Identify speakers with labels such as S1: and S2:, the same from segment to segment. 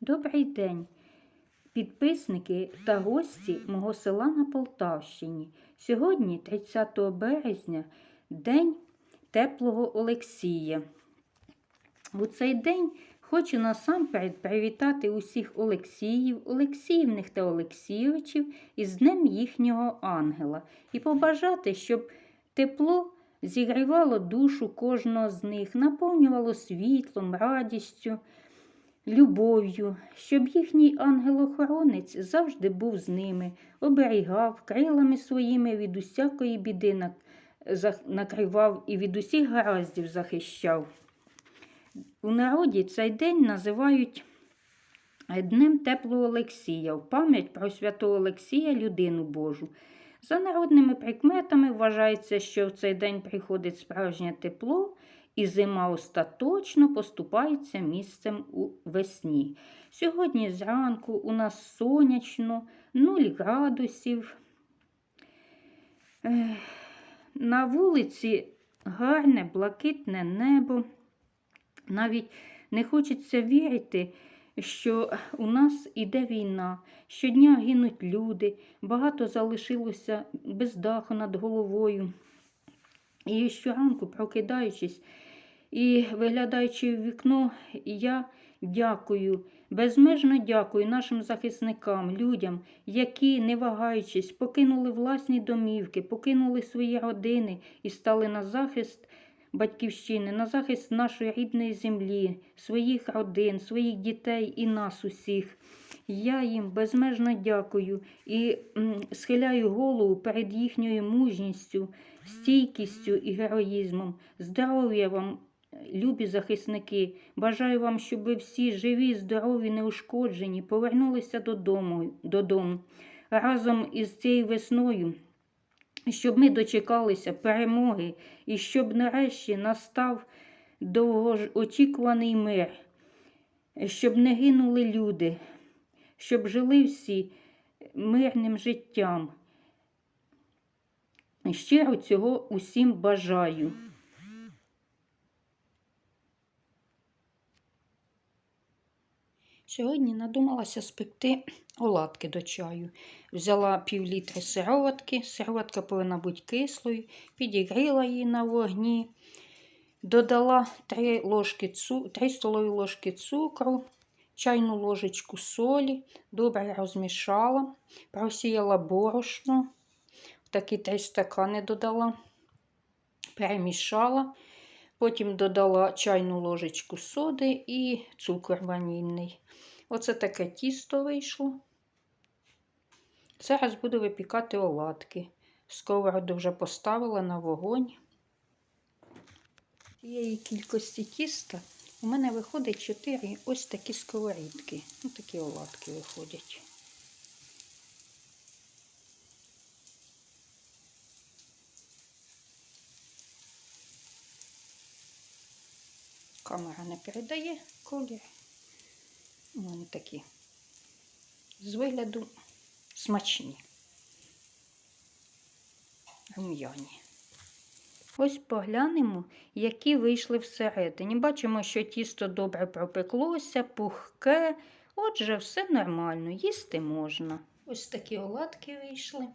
S1: Добрий день, підписники та гості мого села на Полтавщині. Сьогодні, 30 березня, День теплого Олексія. У цей день хочу насамперед привітати усіх Олексіїв, Олексіївних та Олексійовичів із Днем їхнього ангела і побажати, щоб тепло зігрівало душу кожного з них, наповнювало світлом, радістю любов'ю, щоб їхній ангел-охоронець завжди був з ними, оберігав крилами своїми від усякої біди накривав і від усіх гараздів захищав. У народі цей день називають Днем Теплого Олексія, в пам'ять про святого Олексія, людину Божу. За народними прикметами вважається, що в цей день приходить справжнє тепло, і зима остаточно поступається місцем у весні. Сьогодні зранку у нас сонячно, 0 градусів. На вулиці гарне, блакитне небо. Навіть не хочеться вірити, що у нас іде війна, щодня гинуть люди, багато залишилося без даху над головою. І щоранку, прокидаючись і виглядаючи в вікно, я дякую, безмежно дякую нашим захисникам, людям, які, не вагаючись, покинули власні домівки, покинули свої родини і стали на захист батьківщини, на захист нашої рідної землі, своїх родин, своїх дітей і нас усіх. Я їм безмежно дякую і схиляю голову перед їхньою мужністю, стійкістю і героїзмом. Здоров'я вам, любі захисники. Бажаю вам, щоб ви всі живі, здорові, неушкоджені, повернулися додому, додому разом із цією весною щоб ми дочекалися перемоги і щоб нарешті настав довгоочікуваний мир, щоб не гинули люди, щоб жили всі мирним життям. Щиро цього усім бажаю. Сьогодні надумалася спекти оладки до чаю. Взяла пів літри сироватки. Сироватка повинна бути кислою, підігріла її на вогні, додала 3, ложки цу... 3 столові ложки цукру, чайну ложечку солі, добре розмішала, просіяла борошно, такі 3 стакани додала, перемішала. Потім додала чайну ложечку соди і цукор ванільний. Оце таке тісто вийшло. Зараз буду випікати оладки. Сковороду вже поставила на вогонь. Цієї кількості тіста у мене виходить 4 ось такі сковорідки. Ось такі оладки виходять. Камера не передає колір. Вони такі з вигляду смачні. Рум'яні. Ось поглянемо, які вийшли всередині. Бачимо, що тісто добре пропеклося, пухке. Отже, все нормально, їсти можна. Ось такі оладки вийшли.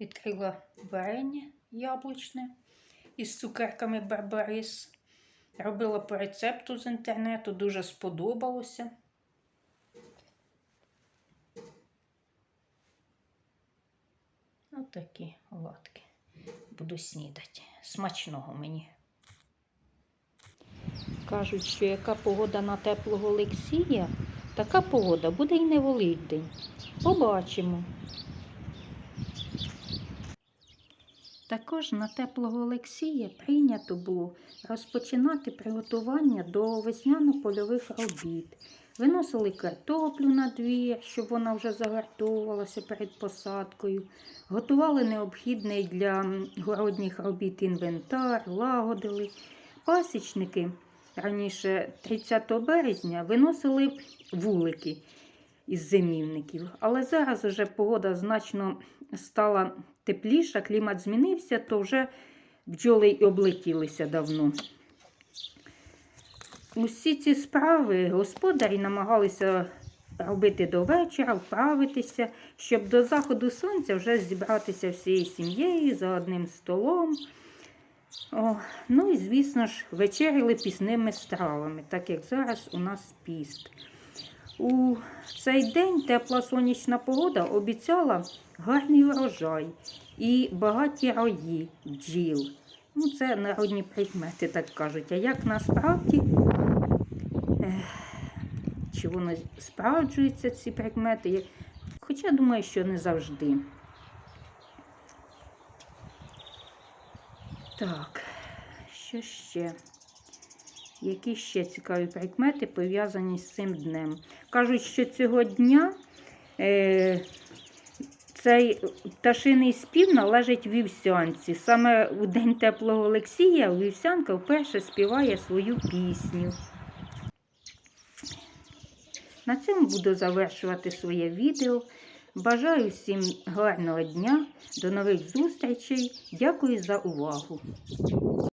S1: Відкрила варення яблучне із цукерками барбарис. Робила по рецепту з інтернету, дуже сподобалося. Отакі оладки. Буду снідати. Смачного мені. Кажуть, що яка погода на теплого Олексія, така погода буде і не Великдень. Побачимо. Також на теплого Олексія прийнято було розпочинати приготування до весняно-польових робіт. Виносили картоплю на двір, щоб вона вже загартовувалася перед посадкою. Готували необхідний для городніх робіт інвентар, лагодили. Пасічники раніше 30 березня виносили вулики із зимівників, але зараз вже погода значно стала тепліша, клімат змінився, то вже бджоли й облетілися давно. усі ці справи господарі намагалися робити до вечора, вправитися, щоб до заходу сонця вже зібратися всією сім'єю за одним столом. О, ну і, звісно ж, вечеряли пісними стравами, так як зараз у нас піст. У цей день тепла сонячна погода обіцяла гарний урожай і багаті рої бджіл. Ну, це народні прикмети, так кажуть. А як насправді, чи воно справджуються ці прикмети? Я- Хоча думаю, що не завжди. Так, що ще? Які ще цікаві прикмети пов'язані з цим днем? Кажуть, що цього дня е, цей пташиний спів належить вівсянці. Саме у День теплого Олексія вівсянка вперше співає свою пісню. На цьому буду завершувати своє відео. Бажаю всім гарного дня, до нових зустрічей. Дякую за увагу.